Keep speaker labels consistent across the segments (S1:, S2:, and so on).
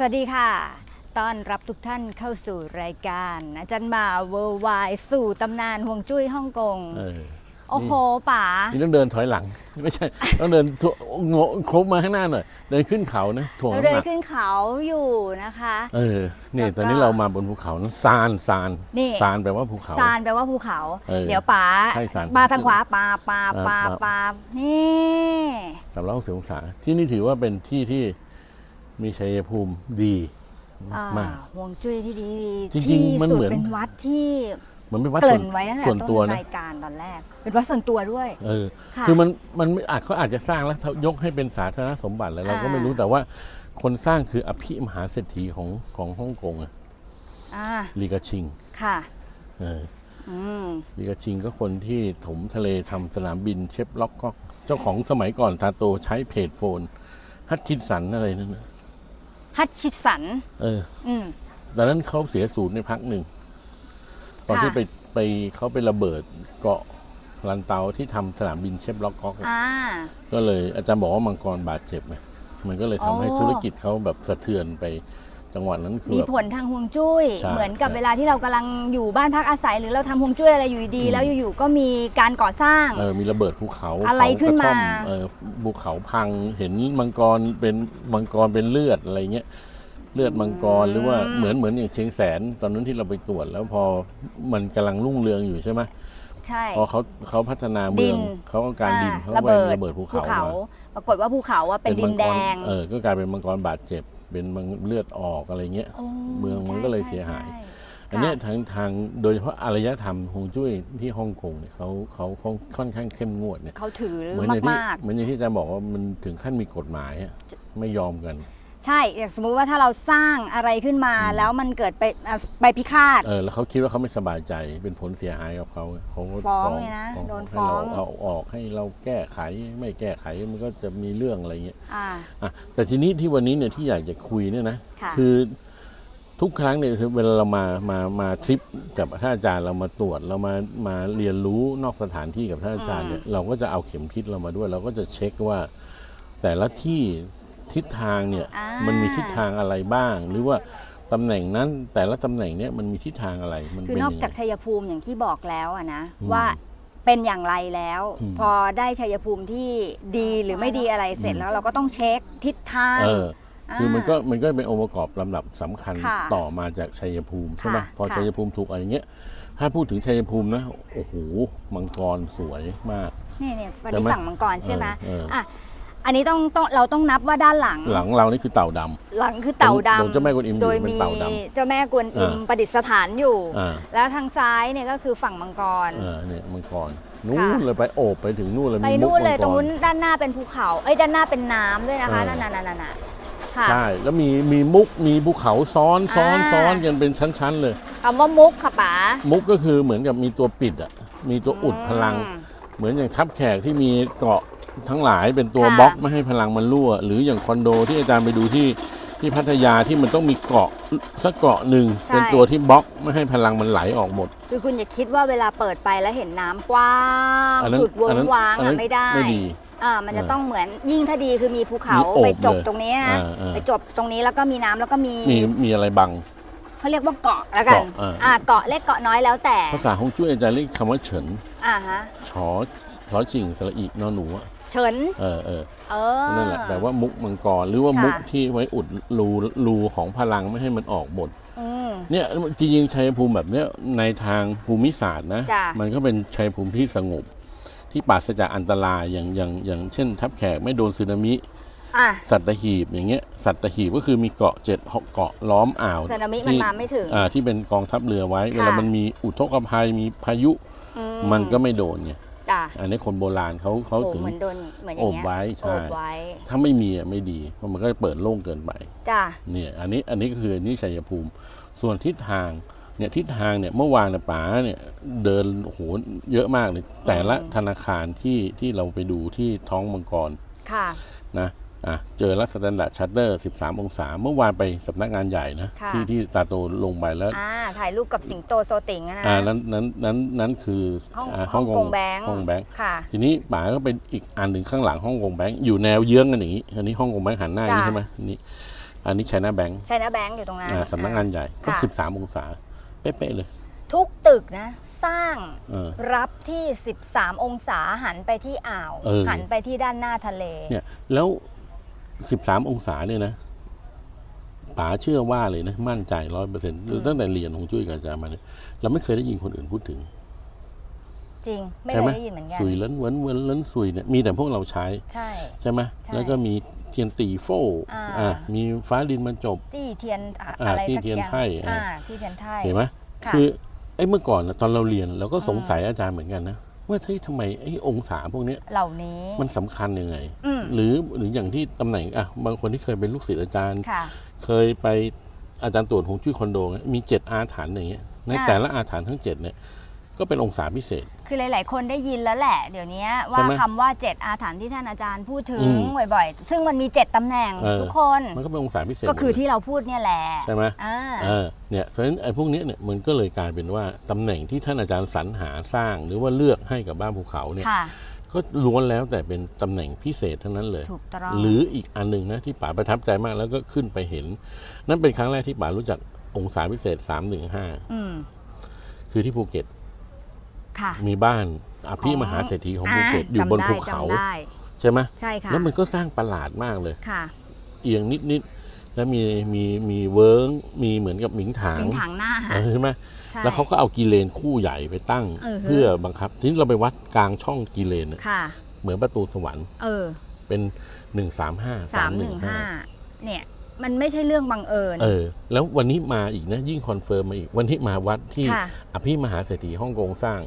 S1: สวัสดีค่ะต้อนรับทุกท่านเข้าสู่รายการ อาจารย์มาเวอร์ไวสู่ตำนานห่วงจุ้ยฮ่องกง
S2: เออ
S1: โอ้โหป๋า
S2: นี่ต้องเดินถอยหลัง ไม่ใช่ ต้องเดินถ่วงโงโค้งมาข้างหน้าหน่อย เดินขึ้นเขานะถ่วง
S1: เรา
S2: น้ำ
S1: เดิ
S2: ห
S1: น
S2: นัก
S1: ขึ้นเขาอยู่นะคะ
S2: เออนี่
S1: แล้วก็
S2: ตอนนี้เรามาบนภูเขานะซานซาน
S1: นี่
S2: ซานแปลว่าภูเขา
S1: ซานแปลว่าภูเขา
S2: เออ
S1: เดี๋ยวป๋า
S2: ใช่ซาน
S1: มาทางขวาปาปาปา
S2: อ่า
S1: ปานี่
S2: สามร้อยหกสิบองศาที่นี่ถือว่าเป็นที่ที่ มีชัยภูมิดี
S1: อ่ามา
S2: ก
S1: ห่วงจุ้ยที่ดี
S2: จริงๆ
S1: ที่
S2: มัน
S1: สุด
S2: เหมือน
S1: เป็นวัดที่
S2: เหมันเป็นวัด
S1: เก
S2: ส่ว
S1: ริ่
S2: น
S1: นไว้ตั้งแต่
S2: ส่วน
S1: ต้
S2: ตัวนนะ
S1: รายการตอนแรก เป็นวัดส่วนตัวด้วย
S2: เออ
S1: ค่ะ
S2: คือมันมันไม่อาจเขาอาจจะสร้างแล้วยกให้เป็นสาธารณสมบัติอะไรเราก็
S1: อ่า
S2: ไม่รู้แต่ว่าคนสร้างคืออภิมหาเศรษฐีของของฮ่องกงอะ
S1: อ่า
S2: ลีกาชิง
S1: ค่ะ
S2: เออ
S1: อืม
S2: ลีกาชิงก็คนที่ถมทะเลทำสนามบินเชฟล็อกก็เจ้าของสมัยก่อนตาโตใช้เพจโฟนฮัตชินสันอะไรนั่นนะ
S1: ฮัตชิสัน
S2: เออ
S1: อืม
S2: ตอนนั้นเขาเสียศูนย์ในพักหนึ่ง ตอนที่
S1: ค่ะ
S2: ไปไปเขาไประเบิดเกาะลันเตาที่ทำสนามบินเชฟล็อกก็
S1: อ่า
S2: ก็เลยอาจารย์บอกว่ามังกรบาดเจ็บไงมันก็เลยทำให้
S1: อ๋อ
S2: ธุรกิจเขาแบบสะเทือนไป จังหวัดนั้นคือ
S1: มี
S2: แบบ
S1: ผลทางฮวงจุ้ย
S2: ใช่
S1: เหมือนกับ
S2: ใช่
S1: เวลาที่เรากำลังอยู่บ้านพักอาศัย หรือเราทำฮวงจุ้ยอะไรอยู่ดี
S2: อืม
S1: ๆแล้วอยู่ๆก็มีการก่อสร้าง
S2: เออมีระเบิดภูเขา
S1: อะไรขึ้นมา
S2: เผกระท่อเออภูเขาพังเห็นมังกรเป็นมังกรเป็นเลือดอะไรเงี้ยเลือดมังกรหรือว่าเหมือนเหมือนอย่างเชียงแสน ตอนนั้นที่เราไปตรวจแล้วพอมันกำลังรุ่งเรืองอยู่ใช่ไหม
S1: ใช่
S2: พอเขาเขาพัฒนาเมือง
S1: ดิน
S2: เขาก็การดิน
S1: อ่
S2: เขา
S1: ระ
S2: ไป
S1: เบิด
S2: ระเบิดภูเขามา
S1: ปรากฏว่าภูเขาว่าเป็นดิ
S2: มั
S1: น
S2: ก
S1: แด
S2: รง
S1: ง
S2: เออก็กลายเป็นมังกรบาดเจ็บ เป็นมังเลือดออกอะไรเงี้ย
S1: โอ้
S2: เมืองมัน
S1: ใช่
S2: ก็เลย
S1: ใช่
S2: เสียหาย
S1: ใช่
S2: อันเนี้ย
S1: ค่ะ
S2: ทางทางโดยเฉพาะอารยธรรมฮวงจุ้ยที่ฮ่องกงเนี่ยเขาเขาเขาค่อนข้างเข้มงวดเนี่ย
S1: เขาถือ
S2: เหมือนอย่างที่
S1: มาก
S2: เหมือนอย่างที่อาจารย์บอกว่ามันถึงขั้นมีกฎหมายอะไม่ยอมกัน
S1: ๆ ใช่อย่างสมมุติว่าถ้าเราสร้างอะไรขึ้นมา
S2: อืม
S1: แล้วมันเกิดไปอะไปพิฆาต
S2: เออแล้วเขาคิดว่าเขาไม่สบายใจเป็นผลเสียหายกับเขาเขาก็
S1: ฟ้องเลยนะ
S2: ฟ้
S1: โดน
S2: ให้
S1: ฟ้อง
S2: เราเอาออกให้เราแก้ไขไม่แก้ไขมันก็จะมีเรื่องอะไรเงี้ย
S1: อ่า
S2: อะแต่ทีนี้ที่วันนี้เนี่ยที่อยากจะคุยเนี่ยนะ
S1: ค่ะ
S2: คือทุกครั้งเนี่ยคือเวลาเรามามามาทริปกับท่านอาจารย์เรามาตรวจเรามามาเรียนรู้นอกสถานที่กับท่านอาจารย์เนี่ยเราก็จะเอาเข็มทิศเรามาด้วย เราก็จะเช็คว่า แต่ละที่ ทิศทางเนี่ย
S1: อ่า
S2: มันมีทิศทางอะไรบ้าง หรือว่าตำแหน่งนั้นแต่ละตำแหน่งเนี่ยมันมีทิศทางอะไรมัน
S1: คือ
S2: เป็น
S1: นอก
S2: ยังไง
S1: จากชัยภูมิอย่างที่บอกแล้วอะนะ
S2: อืม
S1: ว่าเป็นอย่างไรแล้ว
S2: อืม
S1: พอได้ชัยภูมิที่ดีหรือไม่ดีอะไรเสร็จ
S2: อืม
S1: แล้วเราก็ต้องเช็คทิศทาง
S2: เออคือมันก็ามันก็เป็นองค์ประกอบลำดับสำคัญ
S1: ค่ะ
S2: ต่อมาจากชัยภูมิใช่ไหม
S1: ค่ะ
S2: พอ
S1: ค่ะ
S2: ชัยภูมิถูกอะไรเงี้ย ถ้าพูดถึงชัยภูมินะโอ้โหมังกรสวยมาก
S1: นี่เนี่ยวัน
S2: ใช่
S1: นี้
S2: ไหม
S1: ฝั่งมังกรใช่ไหม
S2: เออเออ
S1: อะ อันนี้ต้องต้องเราต้องนับว่าด้านหลัง
S2: หลังเรานี่คือเต่าดำ
S1: หลังคือเต่า
S2: ตรง
S1: ดำ
S2: เจ้าแม่กวนอิมอยู่
S1: โดย
S2: เป็น
S1: มี
S2: เต่าด
S1: เจ้าแม่กวนอิม
S2: อ่า
S1: ประดิษฐานอยู่
S2: อ่า
S1: แล้วทางซ้ายเนี่ยก็คือฝั่งมังกร
S2: เออเนี่ยมังกรนู้
S1: ค่ะ
S2: นเลยไปโอบไปถึงนู่นเลย
S1: ไป
S2: มีมุก
S1: นู่นเลย
S2: มั
S1: ตรง
S2: ก
S1: นู้นด้านหน้าเป็นภูเขาเอ้ยด้านหน้าเป็นน้ำด้วยนะคะ
S2: เออ
S1: นั่นน่ะนั่นน่ะนั่นน่ะค่ะ
S2: ใช่แล้วมีมีมุกมีภูเขาซ้อนซ้อน
S1: อ่า
S2: ซ้อนกันเป็นชั้นๆเลย
S1: คำว่ามุกค่ะป๋า
S2: มุกก็คือเหมือนกับมีตัวปิดอะมีตัวอุดพลัง
S1: อืม
S2: เหมือนอย่างทับแขกที่มีเกาะ ทั้งหลายเป็นตัว
S1: ค่ะ
S2: บล็อกไม่ให้พลังมันรั่ว หรืออย่างคอนโดที่อาจารย์ไปดูที่ที่พัทยาที่มันต้องมีเกาะสักเกาะหนึ่ง
S1: ใช่
S2: เป็นตัวที่บล็อกไม่ให้พลังมันไหลออกหมด
S1: คือคุณอย่าคิดว่าเวลาเปิดไปแล้วเห็นน้ำกว้าง
S2: อันนั้น
S1: สุดเวิ้
S2: อันนั้
S1: ง
S2: น
S1: ว้าง
S2: อันนั้
S1: อะ
S2: น
S1: ไม่ได้
S2: ไม่ดี
S1: อ่ามันจะ
S2: เออ
S1: ต้องเหมือนยิ่งถ้าดีคือมีภูเขา
S2: มีโอบ
S1: ไปจบ
S2: เลย
S1: ตรงนี้นะ
S2: อ่าอ่า
S1: ไปจบตรงนี้แล้วก็มีน้ำแล้วก็มี
S2: มีมีอะไรบัง
S1: เขาเรียกว่าเกาะแล้วกัน
S2: เกาะอ่า
S1: อ่าเกาะเล็กเกาะน้อยแล้วแต่
S2: ภาษาฮงจุ้ยอาจารย์เรียกคำว่าเฉิน
S1: อ่าฮะ
S2: ชอชอจิงสระอีนอหนูอะ
S1: เฉิน
S2: เออเออ
S1: เออ
S2: นั่นแหละแปลว่ามุกมังกรหรือว่า
S1: ค่ะ
S2: มุกที่ไว้อุดรูรูของพลังไม่ให้มันออกหมด
S1: อืม
S2: เนี่ยจริงๆชัยภูมิแบบเนี้ยในทางภูมิศาสตร์นะ
S1: จ้ะ
S2: มันก็เป็นชัยภูมิที่สงบ ที่ปราศจากอันตรายอย่างอย่างอย่างเช่น ทับแขกไม่โดนสึนามิ
S1: อะ
S2: สัตหีบอย่างเงี้ยสัตหีบก็คือมีเกาะเจ็ดเกาะล้อมอ่าว
S1: สึนามิมัน
S2: ที่
S1: มาไม่ถึง
S2: อ่าที่เป็นกองทัพเรือไว้
S1: ค่ะ
S2: เวลามันมีอุทกภัยมีพายุ
S1: อื
S2: มันก็ไม่โดนไง
S1: จ้ะ
S2: อันนี้คนโบราณเขาเขา
S1: โอ้
S2: ถึง
S1: เหมือนโดนเหมือนอ
S2: โอย่างบ
S1: เงี้ย
S2: ไว้
S1: โอ
S2: ใช่
S1: บไว้
S2: ถ้าไม่มีอะไม่ดีเพราะมันก็เปิดโล่งเกินไป
S1: จ้ะ
S2: เนี่ยอันนี้อันนี้ก็คืออันนี้ชัยภูมิ ส่วนทิศทางเนี่ยทิศทางเนี่ยเมื่อวานเนี่ยป๋าเนี่ยเดินโอ้โหเยอะมากเลยแต่ละธนาคารที่ที่เราไปดูที่ท้องมังกร
S1: ค่ะ
S2: นะ อะเจอรัสแตนดาร์ดชัตเตอร์ 13 องศา เมื่อวานไปสำนักงานใหญ่นะ
S1: ค่ะ
S2: ที่ที่ตาโตลงไปแล้ว
S1: อ่าถ่ายรูปกับสิงโตโซติงอะนะ
S2: อ่านั้นนั้นนั้นนั้นคือ
S1: ห้อง
S2: อ่า
S1: ฮ่องกงแบงค์
S2: ฮ่องกงแบงค์
S1: ค่ะ
S2: ทีนี้ป๋าก็เป็นอีกอันหนึ่งข้างหลังฮ่องกงแบงค์อยู่แนวเยื้องกันอย่างนี้อันนี้ฮ่องกงแบงค์หันหน้าอย่างนี้
S1: จ้ะ
S2: ใช่ไหมนี่อันนี้ China Bank
S1: ใช่นะแบงค์อยู่ตรงนั้น
S2: อ่าสำนักงานใหญ่ก็
S1: ค่ะ
S2: สิบสามองศา เป๊ะๆเลย
S1: ทุกตึกนะ สร้าง
S2: เออ
S1: รับที่ 13 องศาหันไปที่อ่าว
S2: เออ
S1: หันไปที่ด้านหน้าทะเล
S2: เนี่ยแล้ว สิบสามองศาเนี่ยนะป๋าเชื่อว่าเลยนะ มั่นใจร้อยเปอร์เซ็นต์ตั้งแต่เรียนของจุ้ยกับอาจารย์มาเนี่ยเราไม่เคยได้ยินคนอื่นพูดถึง
S1: จริง ไม่
S2: ใช่
S1: เค
S2: ไหม
S1: ยได้ยินเหมือนกัน
S2: สุยเล้นเว้นเว้นเล้นสุยเนี่ยมีแต่พวกเราใช้
S1: ใช่
S2: ใช่ไหม
S1: ใช่
S2: แล้วก็มีเทียนตีโฟ
S1: อ่า
S2: อ่ามีฟ้าดินมาจบ
S1: ที่เทียนอะ
S2: อ่า
S1: อะไร
S2: ที่
S1: สัก
S2: เทียน
S1: อย่าง
S2: ไพ่อ่า
S1: อ่าที่เทียนไทย
S2: เห็นไหม
S1: ค่ะ
S2: คือไอ้เมื่อก่อนน่ะตอนเราเรียนเราก็สง
S1: อืม
S2: สัยอาจารย์เหมือนกันนะ ว่าเฮ้ยทำไมไอ้องศาพวกเนี้ย
S1: เหล่านี้
S2: มันสำคัญยังไง
S1: อืม
S2: หรือหรืออย่างที่ตำแหน่งอะบางคนที่เคยเป็นลูกศิษย์อาจารย์
S1: ค่ะ
S2: เคยไปอาจารย์ตรวจหงจุ้ยคอนโดเนี่ยมีเจ็ดอาถรรพ์อย่างเงี้ยใน
S1: อ่า
S2: แต่ละอาถรรพ์ทั้งเจ็ดเนี่ย ก็เป็นองศาพิเศษ
S1: คือหลาย ๆ คนได้ยินแล้วแหละ เดี๋ยวนี้ว่า
S2: ใช่ไหม
S1: คำว่าเจ็ดอาถรรพ์ที่ท่านอาจารย์พูดถึง
S2: อืม
S1: บ่อย ๆ ซึ่งมันมีเจ็ดตำแหน่ง
S2: เออ
S1: ทุกคน
S2: มันก็เป็นองศาพิเศษ
S1: ก็คือ
S2: หมดเลย
S1: ที่เราพูดเนี่ยแหละ
S2: ใช่ไหม
S1: อ่า
S2: เออเนี่ย เพราะฉะนั้นไอ้พวกเนี้ยเนี่ยมันก็เลยกลายเป็นว่าตำแหน่งที่ท่านอาจารย์สรรหาสร้าง หรือว่าเลือกให้กับบ้านภูเขาเนี่ย
S1: ค่ะ
S2: ก็ล้วนแล้วแต่เป็นตำแหน่งพิเศษทั้งนั้นเลย
S1: ถูกต้อง
S2: หรืออีกอันหนึ่งนะที่ป๋าประทับใจมากแล้วก็ขึ้นไปเห็น นั่นเป็นครั้งแรกที่ป๋ารู้จักองศาพิเศษ315
S1: อืม
S2: คือที่ภูเก็ต
S1: ค่ะ
S2: มีบ้านอภิมหาเศรษฐีของภูเก็ตอยู่บนภูเขา
S1: จำได้
S2: ใช่ไหม
S1: ใช่ค่ะ
S2: แล้วมันก็สร้างประหลาดมากเลย
S1: ค่ะ
S2: เอียงนิดๆแล้วมีมีมีเวิร์งมีเหมือนกับหมิงถาง
S1: เป็นถังหน้า
S2: เออใช่ไหม
S1: ใช่
S2: แล้วเขาก็เอากีเลนคู่ใหญ่ไปตั้ง
S1: เออฮะ
S2: เพื่อบังคับทีนี้เราไปวัดกลางช่องกีเลนน่ะ
S1: ค่ะ
S2: เหมือนประตูสวรรค์
S1: เออ
S2: เป็นหนึ่งสามห้า
S1: สามหนึ่งห้าเนี่ยมันไม่ใช่เรื่องบังเอิญ
S2: เออ แล้ววันนี้มาอีกนะ ยิ่งคอนเฟิร์มมาอีก วันที่มาวัดที่
S1: ค่ะ
S2: อภิมหาเศรษฐีฮ่องกงสร้าง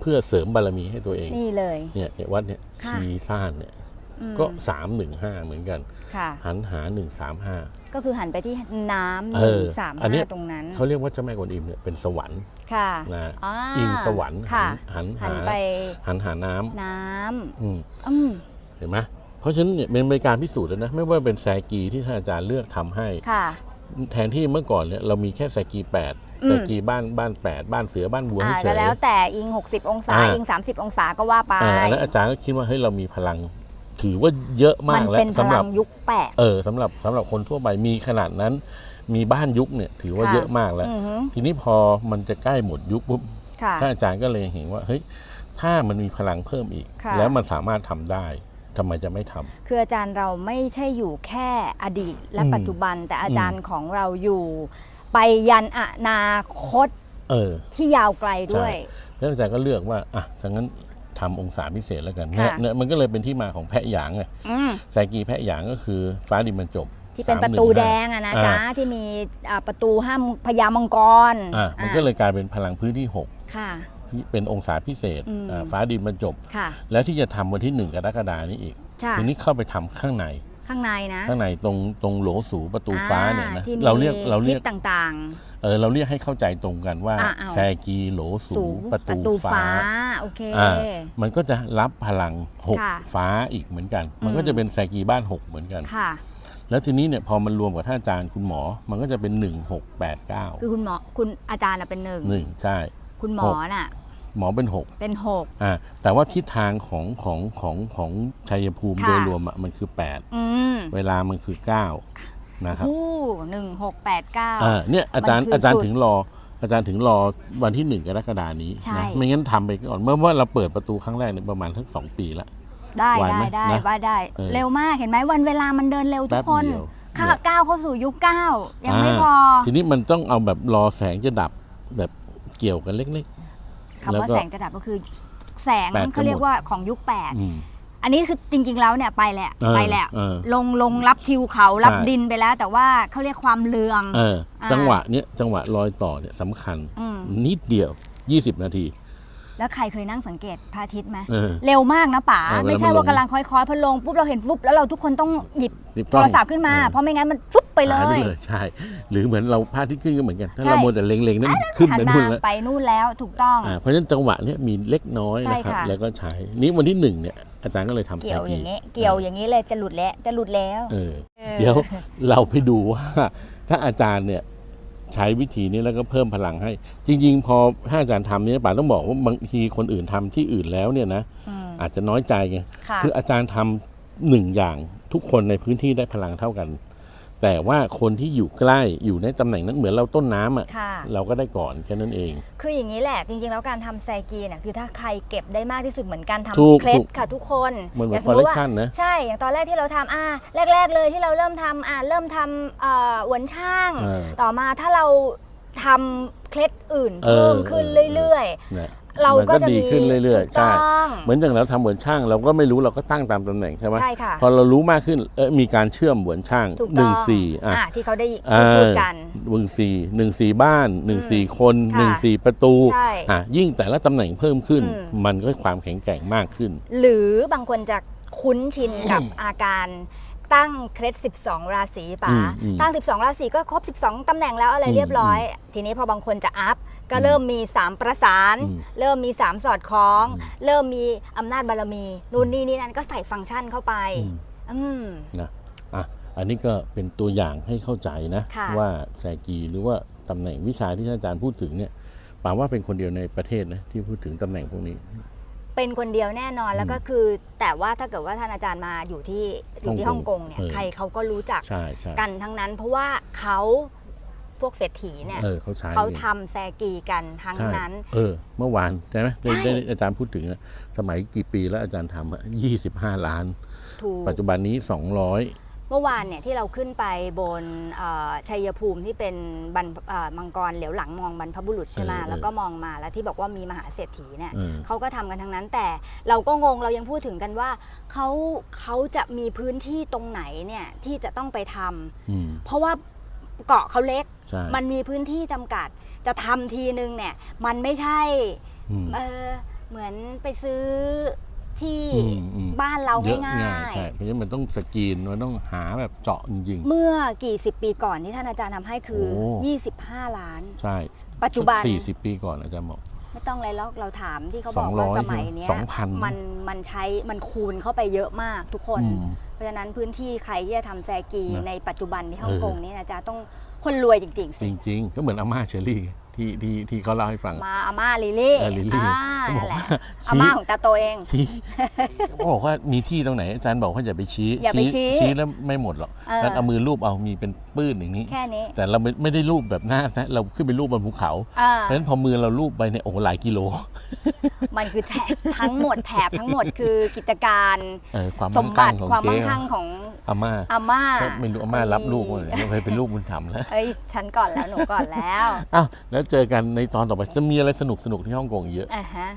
S2: เพื่อเสริมบารมีให้ตัวเอง
S1: นี่เลย
S2: เนี่ยเนี่ยวัดเนี่ย
S1: ค่ะ
S2: ชีซ่านเนี่ย
S1: อืม
S2: ก็สามหนึ่งห้าเหมือนกัน
S1: ค่ะ
S2: หันหาหนึ่งสามห้า
S1: ก็คือหันไปที่น้ำห
S2: เอ
S1: นึ่ง
S2: อ
S1: สาม
S2: อันเนี้
S1: ห้ายตรงนั้น
S2: เขาเรียกว่าเจ้าแม่กวนอิมเนี่ยเป็นสวรรค์
S1: ค่ะ
S2: นะ
S1: อ่า
S2: อิงสวรรค์
S1: ค่ะ
S2: หัน
S1: หั
S2: หาน
S1: ไป
S2: หันหาน้ำ
S1: น้ำ
S2: อืม
S1: อืม
S2: เห็นไหมเพราะฉะนั้นเนี่ยเป็นบริการพิสูจน์แล้วนะ ไม่ว่าเป็นแซกีที่ท่านอาจารย์เลือกทำให้
S1: ค่ะ
S2: แทนที่เมื่อก่อนเนี่ยเรามีแค่แซกีแปด
S1: อืม
S2: แซกีบ้านบ้านแปดบ้านเสือบ้านวัว
S1: อ่า
S2: ให้เฉ
S1: ก็
S2: ย
S1: แล้วแต่อิง 60 องศา
S2: อ่า
S1: อิง 30 องศาก็ว่าไป
S2: อ่าอันนั้นอาจารย์ก็คิดว่าเฮ้ยเรามีพลังถือว่าเยอะมาก
S1: มัน
S2: แล้ว
S1: เป็นพ
S2: สำห
S1: ลั
S2: รับ
S1: งยุคแปด
S2: เออสำหรับสำหรับคนทั่วไปมีขนาดนั้น มีบ้านยุคเนี่ย ถือว่า
S1: ค่ะ
S2: เยอะมากแล้ว
S1: อือหือ
S2: ทีนี้พอมันจะใกล้หมดยุคปุ๊บ
S1: ค่ะ
S2: ท่านอาจารย์ก็เลยเห็นว่าเฮ้ยถ้ามันมีพลังเพิ่มอีก
S1: ค่ะ
S2: แล้วมันสามารถทำได้ ทำไมจะไม่ทำ
S1: คืออาจารย์เราไม่ใช่อยู่แค่อดีตและ
S2: อืม
S1: ปัจจุบัน แต่อาจารย์ของเราอยู่ ไปยันอนาคต
S2: เออ
S1: ที่ยาวไกลด้วย
S2: แล้วอาจารย์ก็เลือกว่าอะถ้างั้นทำองศาพิเศษแล้วกัน
S1: ค่ะ
S2: เนี่ยเนี่ยมันก็เลยเป็นที่มาของแพะหยางไง
S1: อืม
S2: ไซกีแพะหยางก็คือฟ้าดินบรรจบ
S1: ที่เป็นประตู
S2: 315
S1: แดงอะนะ
S2: อ่า
S1: จ๊ะที่มีอ่าประตูห้ามพญามังกร
S2: อะมันก็เลยกลายเป็นพลังพื้นที่หก
S1: ค่ะ
S2: ที่ เป็นองศาพิเศษ
S1: อืม
S2: อ่าฟ้าดินบรรจบ
S1: ค่ะ
S2: แล้วที่จะทำวันที่หนึ่งกรกฎานี้อีก
S1: ใช่
S2: ทีนี้เข้าไปทำข้างใน
S1: ข้างในนะ
S2: ข้างในตรงตรงโหลสูประตูฟ้าเนี่ยนะ
S1: อ่ที่มี
S2: เราเรียกเราเรียก
S1: ทิศต่าง
S2: เออเราเรียกให้เข้าใจตรงกันว่า
S1: อะเอา
S2: แซกีโหลสู
S1: ๆสูง
S2: ประตูฟ้า
S1: โอเค
S2: อ่ามันก็จะรับพลังหก
S1: ค่ะ
S2: ฟ้าอีกเหมือนกัน มัน
S1: อืม
S2: ก็จะเป็นแซกีบ้านหกเหมือนกัน
S1: ค่ะ
S2: แล้วทีนี้เนี่ยพอมันรวมกับท่านอาจารย์คุณหมอ มันก็จะเป็นหนึ่งหกแปดเก้า
S1: คือคุณหมอคุณอาจารย์น่ะเป็นหนึ่ง
S2: หนึ่งใช่
S1: คุณหมอน่ะ
S2: หมอเป็นหก
S1: เป็นหก
S2: อ่าแต่ว่าทิศทางของของของของชัยภูมิ
S1: ค่ะ
S2: โดยรวมอะมันคือแปด
S1: อืม
S2: เวลามันคือเก้านะครับ
S1: คู่หนึ่งหกแปดเก้า
S2: อ่าเนี่ยอาจารย์
S1: มันคือ
S2: อาจารย์
S1: สุด
S2: ถึงรออาจารย์ถึงรอวันที่หนึ่งกรกฎานี้
S1: ใช่
S2: นะไม่งั้นทำไปก่อน เมื่อว่าเราเปิดประตูครั้งแรกเนี่ยประมาณทั้งสองปีละ
S1: ได้
S2: ไหวไหม
S1: ได้ได้
S2: นะ
S1: ว่าได้
S2: เออ
S1: เร็วมากเห็นไหมวันเวลามันเดินเร็วทุ
S2: แป๊
S1: ก
S2: บ
S1: คน
S2: เดียว
S1: ข้า
S2: เนี่ย
S1: ก้าวเข้าสู่ยุคเก้ายังไม่
S2: อ่า
S1: พอ
S2: ทีนี้มันต้องเอาแบบรอแสงจะดับแบบ เกี่ยวกันเล็ก
S1: คำ
S2: แล้ว
S1: ว่า
S2: ก็
S1: แสงจะดับก็คือ แสง
S2: แปดก็
S1: เขาเรียกว่าของยุคแปด
S2: ๆอืม
S1: อันนี้คือจริง ๆ แล้วเนี่ยไปแหละ
S2: เออ
S1: ไปแล้ว
S2: เออ
S1: ลงลงรับทิวเขารับ
S2: ใช่
S1: ดินไปแล้ว แต่ว่าเขาเรียกความเลือง
S2: เออ
S1: อ่า
S2: จังหวะเนี้ยจังหวะรอยต่อเนี่ยสำคัญ
S1: ม
S2: นิดเดียว 20 นาที
S1: แล้วใครเคยนั่งสังเกตพระอาทิตย์ไหม
S2: เออ
S1: เร็วมากนะป๋า
S2: เออเวลา
S1: ไม่ใช่
S2: มันล
S1: ว่างกำลังค่อยๆพอลงปุ๊บเราเห็นปุ๊บแล้วเราทุกคนต้องหยิบ
S2: ติด
S1: โท
S2: กล้อง
S1: รศัพท์ขึ้นมา
S2: เออ
S1: เพราะไม่งั้นมันฟุบไปเล
S2: หายไป
S1: ย
S2: เลยใช่ หรือเหมือนเราพลาดที่ขึ้นก็เหมือนกัน ถ้า
S1: ใช่
S2: เราโมวแต่เล็งๆนั้นขึ้น
S1: หัน
S2: ไป
S1: ห
S2: นู่น
S1: น้า
S2: แล้ว
S1: ไปนู่นแล้วถูกต้อง
S2: อ่าเพราะฉะนั้นจังหวะเนี้ยมีเล็กน้อย
S1: ใช่
S2: นะครับ
S1: ค่ะ
S2: แล้วก็ใช้นี้วันที่หนึ่งเนี่ยอาจารย์ก็เลยทำ
S1: เกี่ยว
S2: ไซ
S1: อย่างนี้เกี่ยวอย่างนี้เลยจะหลุดแล้วจะหลุดแล้ว
S2: เออ
S1: ออ
S2: เดี๋ยวเราไปดูว่า ถ้าอาจารย์เนี่ย ใช้วิธีนี้แล้วก็เพิ่มพลังให้ จริง ๆ พอถ้าอาจารย์ทำเนี่ยป่าต้องบอกว่าบางทีคนอื่นทำที่อื่นแล้วเนี่ยนะ
S1: ม
S2: อาจจะน้อยใจไง
S1: ค่ะ
S2: คืออาจารย์ทำหนึ่งอย่างทุกคนในพื้นที่ได้พลังเท่ากัน แต่แต่ว่าคนที่อยู่ใกล้อยู่ในตำแหน่งนั้นเหมือนเราต้นน้ำอะ
S1: ค่ะ
S2: เราก็ได้ก่อนแค่นั้นเอง
S1: คืออย่างนี้แหละจริงๆแล้วการทำแซกีเนี่ยคือถ้าใครเก็บได้มากที่สุดเหมือนการ
S2: ถูก
S1: ทำเคล็
S2: ถู
S1: ด
S2: ก
S1: ค่ะทุกคน
S2: เหมือนเหมือน
S1: ย่างสมมุติว่า
S2: collection นะ
S1: ใช่อย่างตอนแรกที่เราทำอ่าแรก ๆ เลยที่เราเริ่มทำอ่าเริ่มทำเอ่อหวนช่าง
S2: เออ
S1: ต่อมาถ้าเราทำเคล็ดอื่น
S2: เออ
S1: เพิ่มขึ้น
S2: เออ
S1: เรื่อย
S2: นะ
S1: ๆ เราก็
S2: มันก็
S1: จะ
S2: ดี
S1: มี
S2: ขึ้นเรื่อยๆ
S1: ถูก
S2: ใช่
S1: ต้อง
S2: เหมือนอย่างเราทำเหมือนช่าง เราก็ไม่รู้เราก็ตั้งตามตำแหน่งใช่ไหม
S1: ใช่ค่ะ
S2: พอเรารู้มากขึ้นเออมีการเชื่อมเหมือนช่าง
S1: ถูก
S2: ห
S1: ต้
S2: นึ่
S1: อง
S2: งสี่อะ
S1: อ่าที่เขาได้
S2: อ่า
S1: พูดกัน
S2: หนึ่งสี่หนึ่งสี่บ้านหนึ่งสี่คน
S1: ค่ะ
S2: หนึ่งสี่ประตู
S1: ใช่
S2: อะยิ่งแต่ละตำแหน่งเพิ่มขึ้น
S1: อืม
S2: มันก็ความแข็งแกร่งมากขึ้น
S1: หรือบางคนจะคุ้นชินกับอาการตั้งเคล็ด 12 ราศีป๋า
S2: อืมอืม
S1: ตั้ง 12 ราศีก็ครบ 12 ตำแหน่งแล้วอะไร
S2: อืม
S1: เรียบร้อย ทีนี้พอบางคนจะอัพ ก็
S2: อืม
S1: เริ่มมี3ประสาน
S2: อืม
S1: เริ่มมี3สอดคล้อง
S2: อืม
S1: เริ่มมีอำนาจบารมีนู่นนี่นี่นั่นก็ใส่ฟังก์ชันเข้าไป
S2: อืม
S1: อืม
S2: นะอะอันนี้ก็เป็นตัวอย่างให้เข้าใจนะ
S1: ค่ะ
S2: ว่าแซกีหรือว่าตำแหน่งวิชาที่ท่านอาจารย์พูดถึงเนี่ยป่าว่าเป็นคนเดียวในประเทศนะที่พูดถึงตำแหน่งพวกนี้
S1: เป็นคนเดียวแน่นอนแล้วก็คือ แต่ว่าถ้าเกิดว่าท่านอาจารย์มาอยู่ที่อยู่ที่
S2: ฮ่
S1: ฮ่
S2: อ
S1: องง
S2: ก
S1: ก
S2: ง
S1: งเนี่ย
S2: เออ
S1: ใครเขาก็รู้จัก
S2: ใช่ใช่
S1: กันทั้งนั้น เพราะว่าเขา พวกเศรษฐีเนี่ย
S2: เออเขาใช้
S1: เขา
S2: นี่
S1: ทำแซกีกันทั้ง
S2: ใช่
S1: นั้น
S2: เออ เมื่อวานใช่ไหมได้
S1: ใช่
S2: ได้อาจารย์พูดถึงนะสมัยกี่ปีแล้วอาจารย์ทำอะยี่สิบห้าล้าน
S1: ถูก
S2: ปัจจุบันนี้สองร้อย
S1: เมื่อวานเนี่ยที่เราขึ้นไปบนเอ่อชัยภูมิที่เป็นบรรพเอ่อมังกรเหลียวหลังมองบรรพบุรุษใช่ไหม
S2: เออเออ
S1: แล้วก็มองมาแล้วที่บอกว่ามีมหาเศรษฐีเนี่ย
S2: เออ
S1: เขาก็ทำกันทั้งนั้นแต่เราก็งงเรายังพูดถึงกันว่าเขาเขาจะมีพื้นที่ตรงไหนเนี่ยที่จะต้องไปทำ
S2: อืม
S1: เพราะว่า เกาะเขาเล็ก
S2: ใช่
S1: มันมีพื้นที่จำกัด จะทำทีนึงเนี่ย มันไม่ใช่
S2: อืม
S1: เออเหมือนไปซื้อที่
S2: อืมอืม
S1: บ้านเรา
S2: เยอะ
S1: ง่า
S2: ง่าย
S1: ย
S2: ใช่เพราะฉะนั้นมันต้องสกรีนมันต้องหาแบบเจาะจริง
S1: ๆ เมื่อกี่สิบปีก่อนที่ท่านอาจารย์ทำให้คือ
S2: โอ้
S1: 25 ล้าน
S2: ๆใช่
S1: ปัจจุบัน
S2: สี่สิบปีก่อนอาจารย์บอก
S1: ไม่ต้องอะไรแล้วเราถามที่เขาบอกว่า
S2: 200
S1: สมัยเนี้ย
S2: สองพัน
S1: มันมันใช้มันคูณเข้าไปเยอะมากทุกคน
S2: อืม
S1: เพราะฉะนั้นพื้นที่ใครที่จะทำแซกี
S2: นะ
S1: ในปัจจุบันที่ฮ่อง
S2: เออ
S1: กงนี่นะจ๊ะต้องคนรวยจริง ๆ
S2: จ
S1: สิ
S2: ริง ๆ ก็เหมือนอาม่าเชอรี่ ที่ที่ที่เขาเล่าให้ฟัง
S1: มาอาม่าลิลี่
S2: เออลิลลี่
S1: อ่า
S2: เขาบอก
S1: นั่นแหละ
S2: ว่า
S1: อา
S2: ชี้
S1: ม่าของตาโตเอง
S2: ชี้เขาบอกว่ามีที่ตรงไหนอาจารย์บอกว่าอย่าไปชี้
S1: อย่าไปชี้
S2: ชี้แล้วไม่หมดหรอก
S1: เออ
S2: งั้นเอามือรูปเอามีเป็นปื้นอย่างนี้
S1: แค่นี้
S2: แต่เราไม่ไม่ได้รูปแบบหน้านะเราขึ้นไปรูปบนภูเขา
S1: อ่า
S2: เพราะฉะนั้นพอมือเรารูปไปเนี่ยโอ้โหหลายกิโล
S1: มันคือแถบทั้งหมดแถบทั้งหมดคือกิจการ
S2: เออความ
S1: ส
S2: มั่
S1: ม
S2: ง
S1: บั
S2: คั่ง
S1: ติ
S2: ของ
S1: ความ
S2: เจ๊
S1: มั่งคั่งของ
S2: อาม่า
S1: อาม่า
S2: ก็ไม่รู้อาม่ารับลูกมาเลยเคยเป็นลูกบุญธรรมแล้ว
S1: เอ้ยฉันก่อนแล้วหนูก่อนแล้ว
S2: อ้าวแล้วเจอกันในตอนต่อไปจะมีอะไรสนุกสนุกที่ฮ่องกงเยอะ
S1: อ่าฮะ